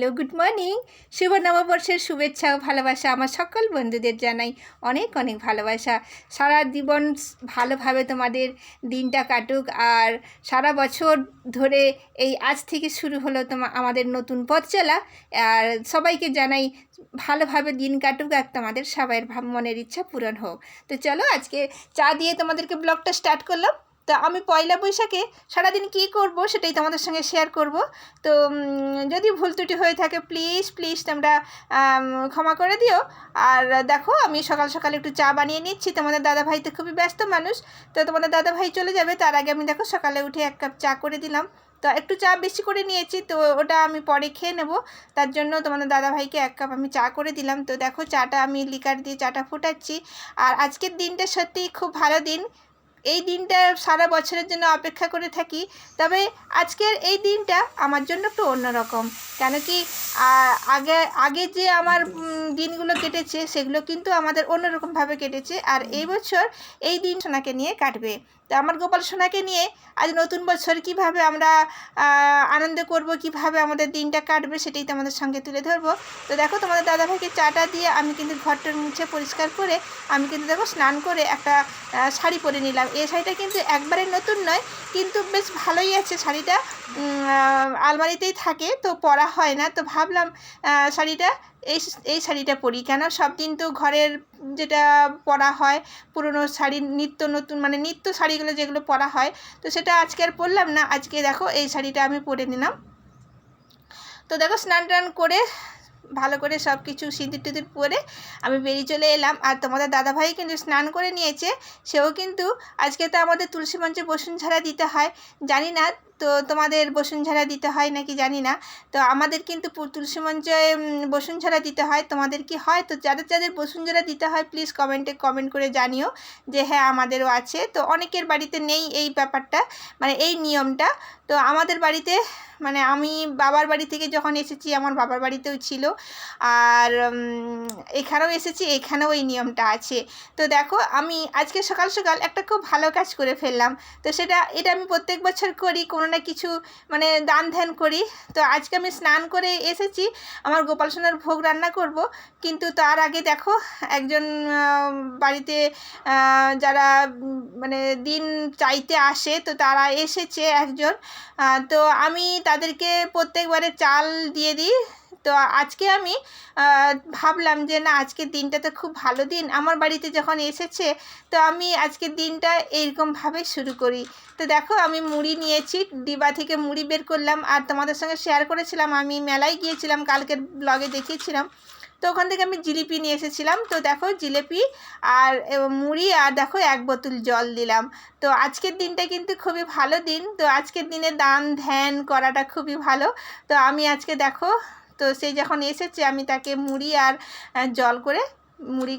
Hello, good morning. শুভ নববর্ষের শুভেচ্ছা ও ভালোবাসা আমার সকল বন্ধুদের জানাই অনেক অনেক ভালোবাসা। সারা জীবন ভালোভাবে তোমাদের দিনটা কাটুক আর সারা বছর ধরে এই আজ থেকে শুরু হলো তোমার আমাদের নতুন পথ চলা। আর সবাইকে জানাই ভালোভাবে দিন কাটুক আর তোমাদের সবাইয়ের মনের ইচ্ছা পূরণ হোক। তো চলো আজকে চা দিয়ে তোমাদেরকে ব্লগটা স্টার্ট করলাম। তো আমি পয়লা বৈশাখে সারাদিন কী করব সেটাই তোমাদের সঙ্গে শেয়ার করব। তো যদি ভুল ত্রুটি হয়ে থাকে প্লিজ প্লিজ তোমরা ক্ষমা করে দিও। আর দেখো, আমি সকাল সকাল একটু চা বানিয়ে নিচ্ছি। তোমাদের দাদাভাই তো খুবই ব্যস্ত মানুষ। তো তোমাদের দাদাভাই চলে যাবে। তার আগে আমি দেখো সকালে উঠে এক কাপ চা করে দিলাম। তো একটু চা বেশি করে নিয়েছি। তো ওটা আমি পরে খেয়ে নেব। তার জন্য তোমাদের দাদাভাইকে এক কাপ আমি চা করে দিলাম। তো দেখো, চাটা আমি লিকার দিয়ে চাটা ফোটাচ্ছি। আর আজকের দিনটা সত্যিই খুব ভালো দিন। এই দিনটা সারা বছরের জন্য অপেক্ষা করে থাকি, তবে আজকের এই দিনটা আমার জন্য একটু অন্যরকম। কেন কি আগে আগে যে আমার দিনগুলো কেটেছে, সেগুলো কিন্তু আমাদের অন্যরকমভাবে কেটেছে, আর এই বছর এই দিন সোনাকে নিয়ে কাটবে। তো আমার গোপাল সোনাকে নিয়ে আজ নতুন বছর কীভাবে আমরা আনন্দ করব, কীভাবে আমাদের দিনটা কাটবে সেটাই তোমাদের সঙ্গে তুলে ধরবো। তো দেখো তোমাদের দাদাভাইকে চাটা দিয়ে আমি কিন্তু ঘরটার মুছে পরিষ্কার করে আমি কিন্তু দেখো স্নান করে একটা শাড়ি পরে নিলাম। এই শাড়িটা কিন্তু একবারে নতুন নয়, কিন্তু বেশ ভালোই আছে শাড়িটা। আলমারিতেই থাকে, তো পরা হয় না। তো ভাবলাম শাড়িটা এই এই শাড়িটা পরি। কেন? সব দিন তো ঘরের যেটা পরা হয়, পুরনো শাড়ি, নিত্য নতুন মানে নিত্য শাড়িগুলো যেগুলো পরা হয়, তো সেটা আজকে আর পরলাম না। আজকে দেখো এই শাড়িটা আমি পরে নিলাম। তো দেখো স্নান টান করে, ভালো করে সব কিছু সিঁদুর টিঁদুর পরে আমি বেরিয়ে চলে এলাম। আর তোমাদের দাদাভাই কিন্তু স্নান করে নিয়েছে, সেও কিন্তু আজকে তো আমাদের তুলসী মঞ্চে বসুন ছাড়া দিতে হয়। জানি না তো তোমাদের বসুন্ধরা দিতে হয় নাকি জানি না। তো আমাদের কিন্তু তুলসী মঞ্চে বসুন্ধরা দিতে হয়। তোমাদের কি হয়? তো যাদের যাদের বসুন্ধরা দিতে হয় প্লিজ কমেন্টে কমেন্ট করে জানিও যে হ্যাঁ আমাদেরও আছে। তো অনেকের বাড়িতে নেই এই ব্যাপারটা মানে এই নিয়মটা। তো আমাদের বাড়িতে মানে আমি বাবার বাড়ি থেকে যখন এসেছি, আমার বাবার বাড়িতেও ছিল। আর এখানেও এসেছি, এখানেও এই নিয়মটা আছে। তো দেখো, আমি আজকে সকাল সকাল একটা খুব ভালো কাজ করে ফেললাম। তো সেটা, এটা আমি প্রত্যেক বছর করি, কোনো না কিছু মানে দান ধ্যান করি। তো আজকে আমি স্নান করে এসেছি, আমার গোপাল সোনার ভোগ রান্না করব। কিন্তু তার আগে দেখো, একজন বাড়িতে যারা মানে দিন চাইতে আসে, তো তারা এসেছে একজন। তো আমি তাদেরকে প্রত্যেকবারে চাল দিয়ে দিই। তো আজকে আমি ভাবলাম যে না, আজকের দিনটা তো খুব ভালো দিন। আমার বাড়িতে যখন এসেছে, তো আমি আজকের দিনটা এইরকমভাবে শুরু করি। তো দেখো, আমি মুড়ি নিয়েছি, ডিবা থেকে মুড়ি বের করলাম। আর তোমাদের সঙ্গে শেয়ার করেছিলাম, আমি মেলায় গিয়েছিলাম, কালকের ব্লগে দেখিয়েছিলাম। তো ওখান থেকে আমি জিলিপি নিয়ে এসেছিলাম। তো দেখো, জিলিপি আর মুড়ি আর দেখো, এক বোতল জল দিলাম। তো আজকের দিনটা কিন্তু খুবই ভালো দিন। তো আজকের দিনে দান, ধ্যান করাটা খুবই ভালো। তো আমি আজকে দেখো তো সে যখন এসেছে আমি তাকে মুড়ি আর জল করে মুড়ি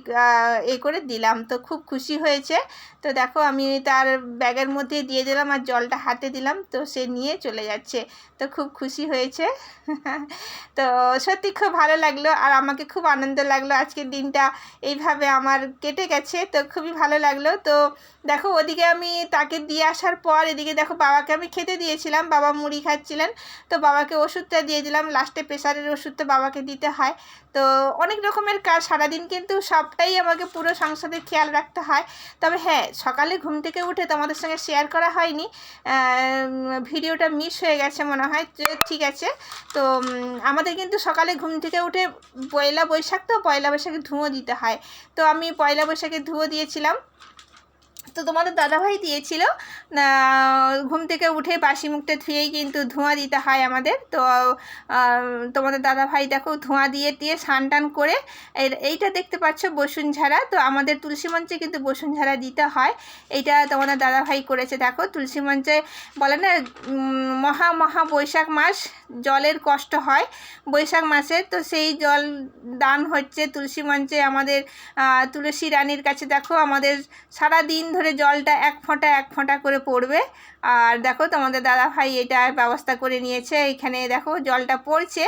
এ করে দিলাম। তো খুব খুশি হয়েছে। তো দেখো, আমি তার ব্যাগের মধ্যে দিয়ে দিলাম আর জলটা হাতে দিলাম। তো সে নিয়ে চলে যাচ্ছে। তো খুব খুশি হয়েছে। তো সত্যি খুব ভালো লাগল আর আমাকে খুব আনন্দ লাগল। আজকের দিনটা এইভাবে আমার কেটে গেছে। তো খুবই ভালো লাগল। তো দেখো, ওদিকে আমি তাকে দিয়ে আসার পর এদিকে দেখো, বাবাকে আমি খেতে দিয়েছিলাম। বাবা মুড়ি খাচ্ছিলেন। তো বাবাকে ওষুধটা দিয়ে দিলাম। লাস্টে প্রেশারের ওষুধটা বাবাকে দিতে হয়। তো অনেক রকমের কাজ সারাদিন কিন্তু সবটাই আমাকে পুরো সংসারের খেয়াল রাখতে হয়। তবে হ্যাঁ সকালে ঘুম থেকে উঠে তোমাদের সঙ্গে শেয়ার করা হয়নি। ভিডিওটা মিস হয়ে গেছে মনে হয়। ঠিক আছে। তো আমাদের কিন্তু সকালে ঘুম থেকে উঠে পয়লা বৈশাখ তো পয়লা বৈশাখে ধুঁয়ো দিতে হয়। তো আমি পয়লা বৈশাখে ধুঁয়ো দিয়েছিলাম। তো তোমাদের দাদাভাই দিয়েছিল। ঘুম থেকে উঠে বাসি মুখটা ধুয়েই কিন্তু ধোঁয়া দিতে হয় আমাদের। তো তোমাদের দাদাভাই দেখো ধোঁয়া দিয়ে দিয়ে স্নান টান করে এইটা দেখতে পাচ্ছ বসুনঝাড়া তো আমাদের তুলসী মঞ্চে কিন্তু বসুনঝাড়া দিতে হয়। এইটা তোমাদের দাদাভাই করেছে। দেখো তুলসী মঞ্চে বলে না মহা মহা বৈশাখ মাস, জলের কষ্ট হয় বৈশাখ মাসে। তো সেই জল দান হচ্ছে তুলসী মঞ্চে আমাদের তুলসী রানীর কাছে। দেখো আমাদের সারা দিন ধরে জলটা এক ফোঁটা এক ফোঁটা করে পড়বে। আর দেখো তোমাদের দাদা ভাই এটা ব্যবস্থা করে নিয়েছে। এখানে দেখো জলটা পড়ছে।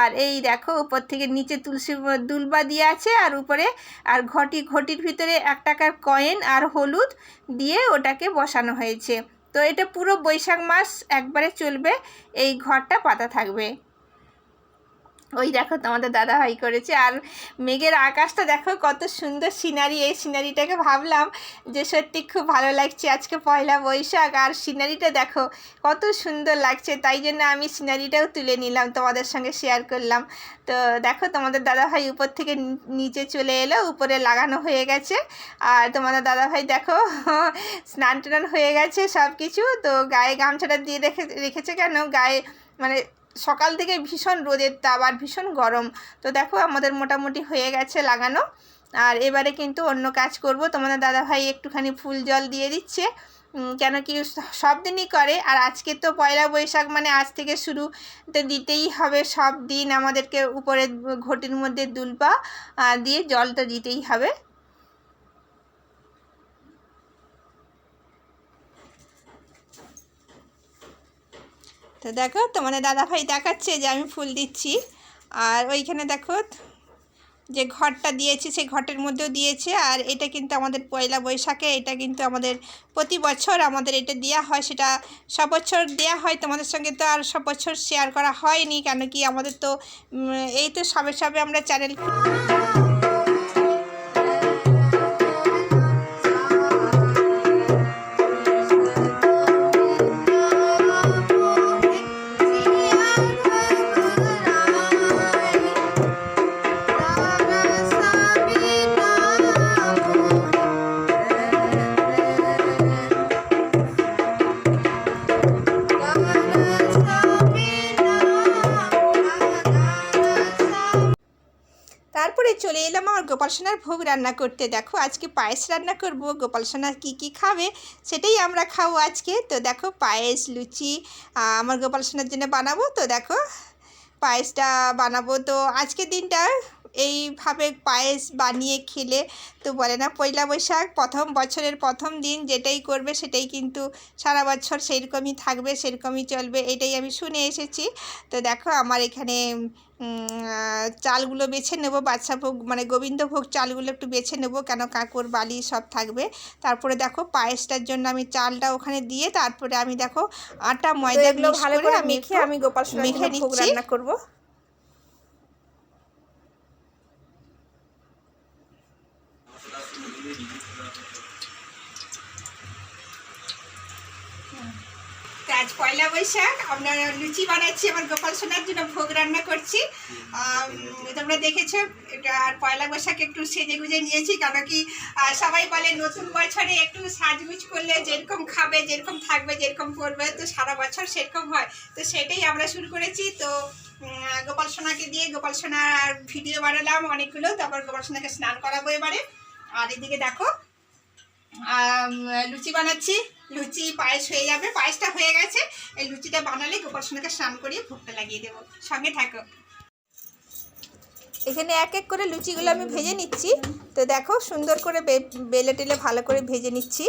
আর এই দেখো উপর থেকে নিচে তুলসী দুলবা দিয়ে আছে। আর উপরে, আর ঘটি, ঘটির ভিতরে এক টাকার কয়েন আর হলুদ দিয়ে ওটাকে বসানো হয়েছে। তো এটা পুরো বৈশাখ মাস একবারে চলবে। এই ঘরটা পাতা থাকবে। ওই দেখো তোমাদের দাদা ভাই করেছে। আর মেঘের আকাশটা দেখো, কত সুন্দর সিনারি। এই সিনারিটাকে ভাবলাম যে সত্যি খুব ভালো লাগছে আজকে পয়লা বৈশাখ। আর সিনারিটা দেখো, কত সুন্দর লাগছে। তাই জন্য আমি সিনারিটাও তুলে নিলাম, তোমাদের সঙ্গে শেয়ার করলাম। তো দেখো, তোমাদের দাদা ভাই উপর থেকে নিচে চলে এলো, উপরে লাগানো হয়ে গেছে। আর তোমাদের দাদা ভাই দেখো স্নান টান হয়ে গেছে সব কিছু তো গায়ে গামছাটা দিয়ে রেখে, রেখেছে কেন? গায়ে মানে সকাল থেকে ভীষণ রোদের তাপ আর ভীষণ গরম। তো দেখো আমাদের মোটামুটি হয়ে গেছে লাগানো। আর এবারে কিন্তু অন্য কাজ করব। তোমাদের দাদাভাই একটুখানি ফুল জল দিয়ে দিচ্ছে। কেন কি সব দিনই করে। আর আজকে তো পয়লা বৈশাখ মানে আজ থেকে শুরু তো দিতেই হবে সব দিন আমাদেরকে উপরে ঘটির মধ্যে দুলপা দিয়ে জল তো দিতেই হবে। তো দেখো তোমাদের দাদাভাই দেখাচ্ছে যে আমি ফুল দিচ্ছি। আর ওইখানে দেখো, যে ঘরটা দিয়েছে, সেই ঘটের মধ্যেও দিয়েছে। আর এটা কিন্তু আমাদের পয়লা বৈশাখে, এটা কিন্তু আমাদের প্রতি বছর আমাদের এটা দেওয়া হয়, সেটা সব বছর দেওয়া হয়। তোমাদের সঙ্গে তো আর সব বছর শেয়ার করা হয়নি, কেন কি আমাদের তো এই তো সবে সবে আমরা চ্যানেল গোপাল সোনার ভোগ রান্না করতে দেখো। আজকে পায়েস রান্না করব। গোপাল সোনার কী কী খাবে সেটাই আমরা খাব আজকে। তো দেখো পায়েস, লুচি আমার গোপাল সোনার জন্য বানাবো। তো দেখো পায়েসটা বানাবো। তো আজকে দিনটা এইভাবে পায়েস বানিয়ে খেলে তো বলে না পয়লা বৈশাখ প্রথম বছরের প্রথম দিন যেটাই করবে সেটাই কিন্তু সারা বছর সেরকমই থাকবে সেরকমই চলবে এটাই আমি শুনে এসেছি। তো দেখো আমার এখানে চালগুলো বেছে নেব বাচ্চা ভোগ মানে গোবিন্দভোগ চালগুলো একটু বেছে নেব কেন কাঁকর বালি সব থাকবে। তারপরে দেখো পায়েসটার জন্য আমি চালটা ওখানে দিয়ে তারপরে আমি দেখো আটা ময়দা এগুলো mix ভালো করে আমি মেখে আমি গোপাল মেখে নিচ্ছি। রান্না করব। আজ পয়লা বৈশাখ, আমরা লুচি বানাচ্ছি, আমার গোপাল সোনার জন্য ভোগ রান্না করছি। তোমরা দেখেছ, এটা আর পয়লা বৈশাখ একটু সেজে গুজে নিয়েছি, কেন কি সবাই বলে নতুন বছরে একটু সাজগুজ করলে যেরকম খাবে, যেরকম থাকবে, যেরকম পরবে তো সারা বছর সেরকম হয়। তো সেটাই আমরা শুরু করেছি। তো গোপাল সোনাকে দিয়ে গোপাল সোনার ভিডিও বানালাম অনেকগুলো, তারপর গোপাল সোনাকে স্নান করাবো এবারে। আর এদিকে দেখো লুচি বানাচ্ছি। লুচি পায়েস হয়ে যাবে, পায়েসটা হয়ে গেছে। এই লুচিটা বানালে গোপাল সোনাকে স্নান করিয়ে ভোগটা লাগিয়ে দেবো। সঙ্গে থাকো। এখানে এক এক করে লুচিগুলো আমি ভেজে নিচ্ছি। তো দেখো, সুন্দর করে বেলে টেলে ভালো করে ভেজে নিচ্ছি।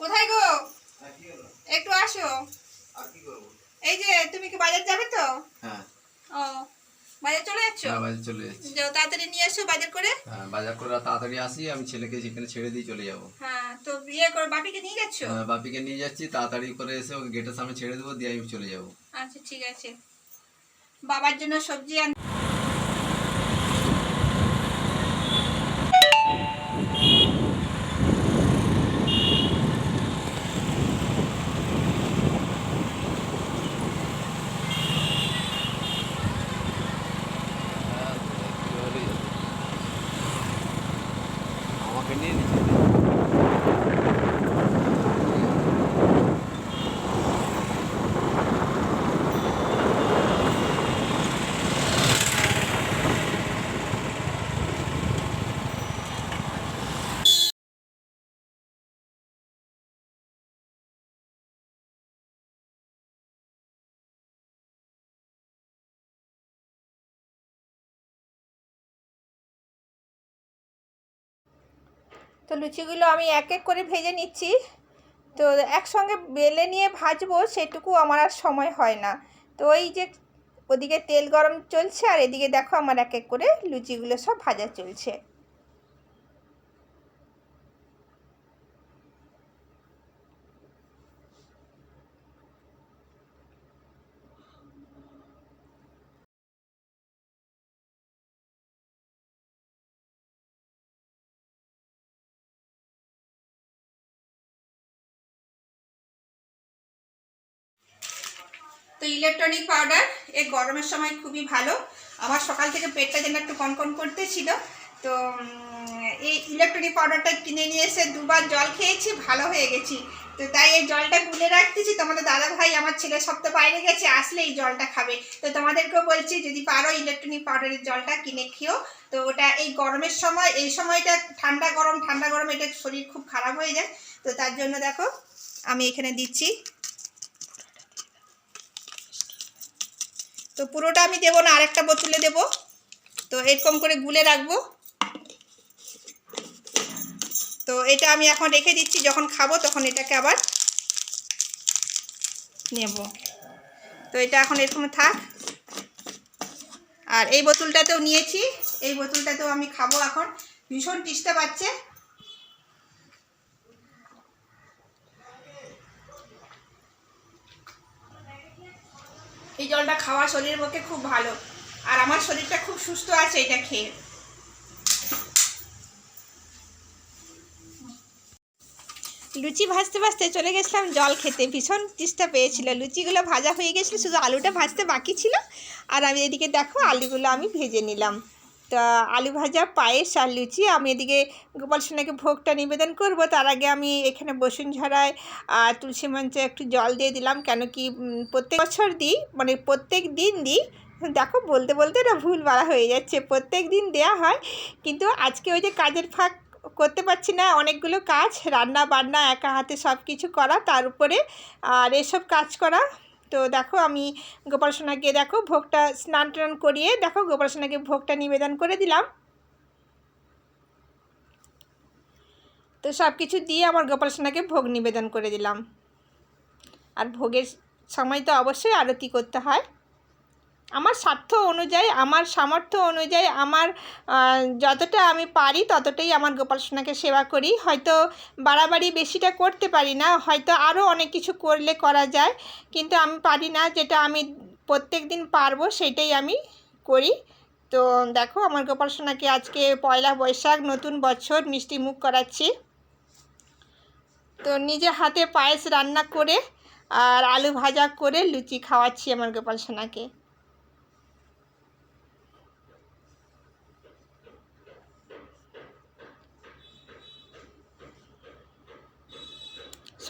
কোথায় গো? একটু আসো। এই যে তুমি কি বাজার যাবে তো? হ্যাঁ। ও বাজার চলে যাচ্ছ? হ্যাঁ বাজার চলে যাচ্ছি। যাও তাড়াতাড়ি নিয়ে এসো বাজার করে। হ্যাঁ বাজার করে তাড়াতাড়ি আসি আমি ছেলেকে সেখানে ছেড়ে দিয়ে চলে যাব। হ্যাঁ তো বিয়ে করে বাপিকে নিয়ে যাচ্ছ? হ্যাঁ, বাপিকে নিয়ে যাচ্ছি তাড়াতাড়ি করে এসে ওকে গেটের সামনে ছেড়ে দেবো দিয়ে আমি চলে যাব। আচ্ছা ঠিক আছে। বাবার জন্য সবজি আন আমাকে নিয়ে তো লুচিগুলো আমি এক এক করে ভেজে নিচ্ছি। তো একসঙ্গে বেলে নিয়ে ভাজবো, সেটুকু আমার আর সময় হয় না। তো ওই যে ওদিকে তেল গরম চলছে, আর এদিকে দেখো আমার এক এক করে লুচিগুলো সব ভাজা চলছে। তো ইলেকট্রনিক পাউডার এই গরমের সময় খুবই ভালো। আমার সকাল থেকে পেটটা যেন একটু কনকন করতেছিল। তো এই ইলেকট্রনিক পাউডারটা কিনে নিয়ে এসে দুবার জল খেয়েছি, ভালো হয়ে গেছি। তো তাই এই জলটা গুলে রাখতেছি। তোমাদের দাদা ভাই আমার ছেলে সব তো বাইরে গেছে আসলে এই জলটা খাবে। তো তোমাদেরকেও বলছি, যদি পারো ইলেকট্রনিক পাউডারের জলটা কিনে খেও। তো ওটা এই গরমের সময়, এই সময়টা ঠান্ডা গরম ঠান্ডা গরম, এটা শরীর খুব খারাপ হয়ে যায়। তো তার জন্য দেখো, আমি এখানে দিচ্ছি। তো পুরোটা আমি দেবো না, আরেকটা বোতলে দেবো। তো এরকম করে গুলে রাখব। তো এটা আমি এখন রেখে দিচ্ছি, যখন খাব তখন এটাকে আবার নেব। তো এটা এখন এরকম থাক। আর এই বোতলটাতেও নিয়েছি, এই বোতলটাতেও আমি খাব এখন। ভীষণ টিস্টা পাচ্ছে। এই জলটা খাওয়া শরীরের পক্ষে খুব ভালো। আর আমার শরীরটা খুব সুস্থ আছে এটা খেয়ে। লুচি ভাজতে ভাজতে চলে গেছিলাম জল খেতে। ভীষণ তৃষ্ঠা পেয়েছিল। লুচিগুলো ভাজা হয়ে গেছিল, শুধু আলুটা ভাজতে বাকি ছিল। আর আমি এদিকে দেখো, আলুগুলো আমি ভেজে নিলাম। তা আলু ভাজা, পায়েস আর লুচি। আমি এদিকে গোপাল সোনাকে ভোগটা নিবেদন করব। তার আগে আমি এখানে বসুন্ধরায় আর তুলসী মঞ্চে একটু জল দিয়ে দিলাম। কেন কি প্রত্যেক বছর দিই মানে প্রত্যেক দিন দিই। দেখো, বলতে বলতে না ভুল বলা হয়ে যাচ্ছে। প্রত্যেক দিন দেয়া হয়। কিন্তু আজকে ওই যে কাজের ফাঁক করতে পারছি না। অনেকগুলো কাজ রান্না বান্না একা হাতে সব কিছু করা, তার উপরে, আর এসব কাজ করা তো দেখো আমি গোপাল সোনাকে দেখো ভোগটা স্নান টান করিয়ে দেখো গোপাল সোনাকে ভোগটা নিবেদন করে দিলাম। তো সব কিছু দিয়ে আমার গোপাল সোনাকে ভোগ নিবেদন করে দিলাম। আর ভোগের সময় তো অবশ্যই আরতি করতে হয়। আমার স্বার্থ অনুযায়ী, আমার সামর্থ্য অনুযায়ী, আমার যতটা আমি পারি ততটাই আমার গোপাল সোনাকে সেবা করি। হয়তো বাড়াবাড়ি বেশিটা করতে পারি না, হয়তো আরও অনেক কিছু করলে করা যায়, কিন্তু আমি পারি না যেটা আমি প্রত্যেক দিন পারব সেটাই আমি করি। তো দেখো আমার গোপাল সোনাকে আজকে পয়লা বৈশাখ, নতুন বছর, মিষ্টি মুখ করাচ্ছি। তো নিজে হাতে পায়েস রান্না করে আর আলু ভাজা করে লুচি খাওয়াচ্ছি আমার গোপাল সোনাকে।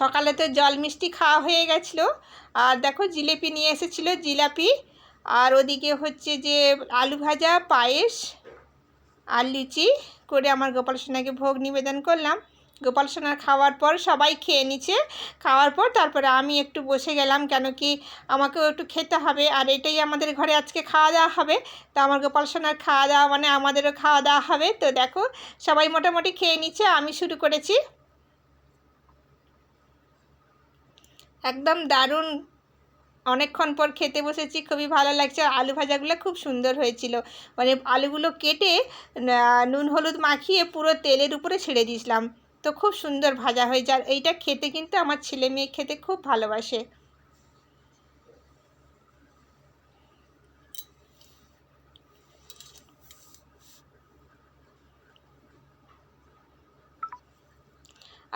সকালে তো জল মিষ্টি খাওয়া হয়ে গেছিল। আর দেখো জিলেপি নিয়ে এসেছিল জিলাপি। আর ওদিকে হচ্ছে যে আলু ভাজা, পায়েস আর লুচি করে আমার গোপাল সোনাকে ভোগ নিবেদন করলাম। গোপাল সোনার খাওয়ার পর সবাই খেয়ে নিচ্ছে। খাওয়ার পর তারপরে আমি একটু বসে গেলাম কেন কি আমাকেও একটু খেতে হবে। আর এটাই আমাদের ঘরে আজকে খাওয়া দাওয়া হবে। তো আমার গোপাল সোনার খাওয়া দাওয়া মানে আমাদেরও খাওয়া দাওয়া হবে। তো দেখো সবাই মোটামুটি খেয়ে নিচ্ছে। আমি শুরু করেছি। একদম দারুণ। অনেকক্ষণ পর খেতে বসেছি, খুবই ভালো লাগছে। আলু ভাজাগুলো খুব সুন্দর হয়েছিল। মানে আলুগুলো কেটে নুন হলুদ মাখিয়ে পুরো তেলের উপরে ছেড়ে দিয়েছিলাম। তো খুব সুন্দর ভাজা হয়ে যায় এইটা খেতে কিন্তু আমার ছেলে মেয়ে খেতে খুব ভালোবাসে।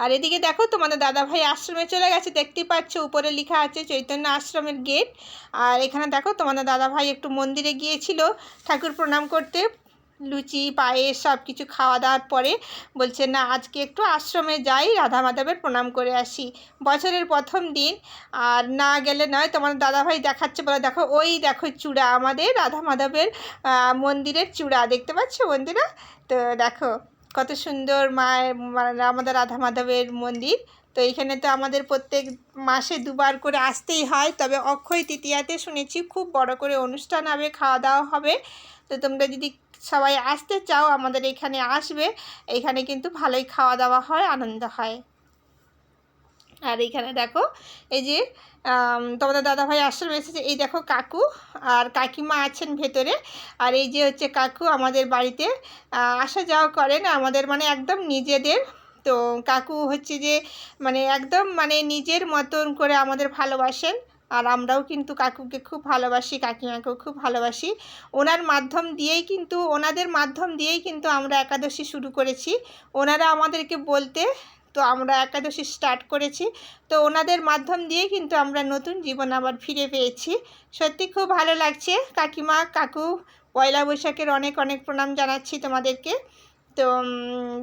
আর এদিকে দেখো তোমাদের দাদাভাই আশ্রমে চলে গেছে, দেখতেই পাচ্ছ উপরে লেখা আছে চৈতন্য আশ্রমের গেট আর এখানে দেখো তোমাদের দাদাভাই একটু মন্দিরে গিয়েছিল, ঠাকুর প্রণাম করতে। লুচি, পায়েস সব কিছু খাওয়া দাওয়ার পরে বলছে, না, আজকে একটু আশ্রমে যাই, রাধা মাধবের প্রণাম করে আসি। বছরের প্রথম দিন, আর না গেলে নয় তোমার দাদাভাই দেখাচ্ছে বলে, দেখো, ওই দেখো চূড়া আমাদের রাধা মাধবের মন্দিরের চূড়া, দেখতে পাচ্ছ মন্দিরা তো দেখো কত সুন্দর মায়ের মানে আমাদের রাধা মাধবের মন্দির। তো এখানে তো আমাদের প্রত্যেক মাসে দুবার করে আসতেই হয়। তবে অক্ষয় তৃতীয়াতে শুনেছি খুব বড় করে অনুষ্ঠান হবে খাওয়া দাওয়া হবে। তো তোমরা যদি সবাই আসতে চাও, আমাদের এখানে আসবে। এখানে কিন্তু ভালোই খাওয়া দাওয়া হয়, আনন্দ হয়। আর এইখানে দেখো, এই যে তোমাদের দাদাভাই আশ্রমে এসেছে। এই দেখো কাকু আর কাকিমা আছেন ভেতরে। আর এই যে হচ্ছে কাকু আমাদের বাড়িতে আসা যাওয়া করেন আমাদের মানে একদম নিজেদের। তো কাকু হচ্ছে যে মানে একদম মানে নিজের মতন করে আমাদের ভালোবাসেন। আর আমরাও কিন্তু কাকুকে খুব ভালোবাসি, কাকিমাকেও খুব ভালোবাসি। ওনার মাধ্যম দিয়েই কিন্তু, ওনাদের মাধ্যম দিয়েই কিন্তু আমরা একাদশী শুরু করেছি। ওনারা আমাদেরকে বলতে তো আমরা একাদশী স্টার্ট করেছি। তো ওনাদের মাধ্যম দিয়ে কিন্তু আমরা নতুন জীবন আবার ফিরে পেয়েছি। সত্যি খুব ভালো লাগছে। কাকিমা, কাকু, পয়লা বৈশাখের অনেক অনেক প্রণাম জানাচ্ছি তোমাদেরকে। তো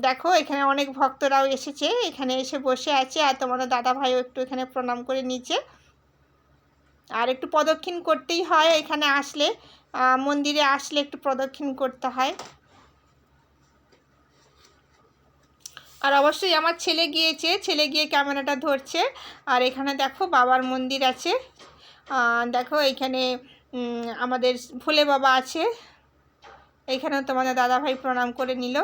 দেখো, এখানে অনেক ভক্তরাও এসেছে। এখানে এসে বসে আছে আর তোমাদের দাদা ভাইও একটু এখানে প্রণাম করে নিচ্ছে। আর একটু প্রদক্ষিণ করতেই হয় এখানে আসলে। মন্দিরে আসলে একটু প্রদক্ষিণ করতে হয়। আর অবশ্যই আমার ছেলে গিয়েছে, ছেলে গিয়ে ক্যামেরাটা ধরছে। আর এখানে দেখো বাবার মন্দির আছে। দেখো এখানে আমাদের ভোলে বাবা আছে। এখানেও তোমাদের দাদাভাই প্রণাম করে নিল।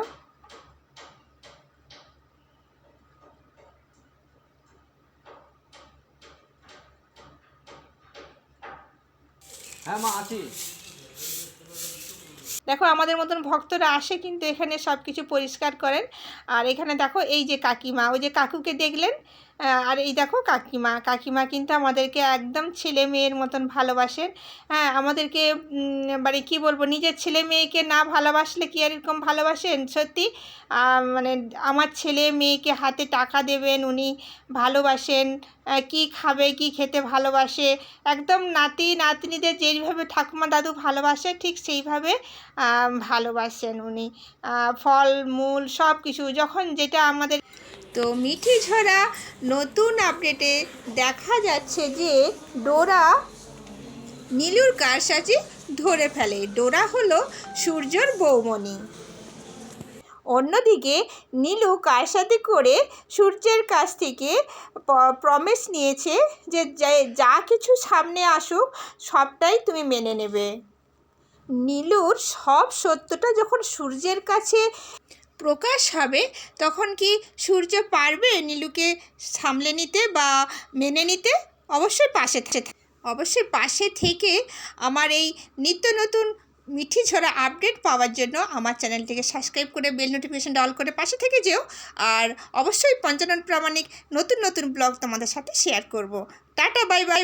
হ্যাঁ মা, আছি। দেখো আমাদের মতন ভক্তরা আসে কিন্তু এখানে সব কিছু পরিষ্কার করেন। আর এখানে দেখো এই যে কাকিমা, ওই যে কাকুকে দেখলেন? আর এই দেখো কাকিমা কাকিমা কিন্তু আমাদেরকে একদম ছেলে মেয়ের মতন ভালোবাসেন। হ্যাঁ আমাদেরকে মানে কি বলব, নিজের ছেলে মেয়েকে না ভালোবাসলে কি আর এরকম ভালোবাসেন? সত্যি? মানে আমার ছেলে মেয়েকে হাতে টাকা দেবেন, উনি ভালোবাসেন। কি খাবে, কি খেতে ভালোবাসে? একদম নাতি, নাতনিদের যেইভাবে ঠাকুমা দাদু ভালোবাসে, ঠিক সেইভাবে ভালোবাসেন উনি। ফল, মূল সব কিছু যখন যেটা আমাদের তো মিঠি ঝরা নতুন আপডেটে দেখা যাচ্ছে যে ডোরা নীলুর কারসাজি ধরে ফেলে। ডোরা হলো সূর্যর বৌমণি। অন্যদিকে নীলু কারসাদি করে সূর্যের কাছ থেকে প্রমিস নিয়েছে যা- যা কিছু সামনে আসুক, সবটাই তুমি মেনে নেবে। নীলুর সব সত্যটা যখন সূর্যের কাছে প্রকাশ হবে, তখন কি সূর্য পারবে নীলুকে সামলে নিতে বা মেনে নিতে? অবশ্যই পাশে অবশ্যই পাশে থেকে আমার এই নিত্য নতুন মিঠি ঝরা আপডেট পাওয়ার জন্য আমার চ্যানেলটিকে সাবস্ক্রাইব করে বেল নোটিফিকেশন অল করে পাশে থেকে যেও। আর অবশ্যই পঞ্চানন প্রামাণিক নতুন নতুন ব্লগ তোমাদের সাথে শেয়ার করব। Tata, bye bye.